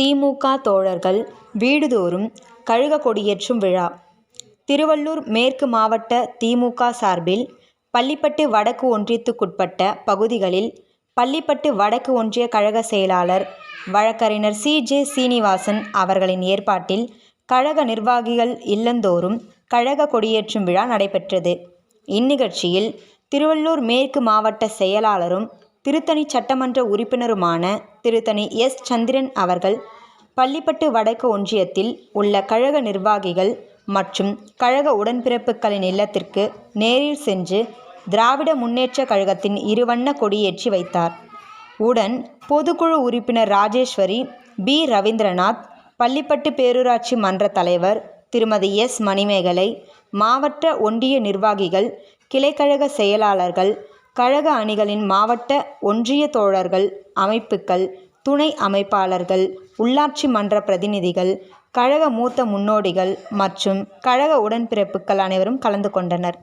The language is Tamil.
திமுக தோழர்கள் வீடுதோறும் கழக கொடியேற்றும் விழா. திருவள்ளூர் மேற்கு மாவட்ட திமுக சார்பில் பள்ளிப்பட்டு வடக்கு ஒன்றியத்துக்குட்பட்ட பகுதிகளில் பள்ளிப்பட்டு வடக்கு ஒன்றிய கழக செயலாளர் வழக்கறிஞர் சி. ஜே. சீனிவாசன் அவர்களின் ஏற்பாட்டில் கழக நிர்வாகிகள் இல்லந்தோறும் கழக கொடியேற்றும் விழா நடைபெற்றது. இந்நிகழ்ச்சியில் திருவள்ளூர் மேற்கு மாவட்ட செயலாளரும் திருத்தணி சட்டமன்ற உறுப்பினருமான திருத்தணி எஸ். சந்திரன் அவர்கள் பள்ளிப்பட்டு வடக்கு ஒன்றியத்தில் உள்ள கழக நிர்வாகிகள் மற்றும் கழக உடன்பிறப்புகளின் இல்லத்திற்கு நேரில் சென்று திராவிட முன்னேற்ற கழகத்தின் இருவண்ண கொடியேற்றி வைத்தார். உடன் பொதுக்குழு உறுப்பினர் ராஜேஸ்வரி பி. ரவீந்திரநாத் பள்ளிப்பட்டு பேரூராட்சி மன்ற தலைவர் திருமதி எஸ். மணிமேகலை மாவட்ட ஒன்றிய நிர்வாகிகள் கிளைக்கழக செயலாளர்கள் கழக அணிகளின் மாவட்ட ஒன்றிய தோழர்கள் அமைப்புக்கள் துணை அமைப்பாளர்கள் உள்ளாட்சி மன்ற பிரதிநிதிகள் கழக மூத்த முன்னோடிகள் மற்றும் கழக உடன்பிறப்புகள் அனைவரும் கலந்து கொண்டனர்.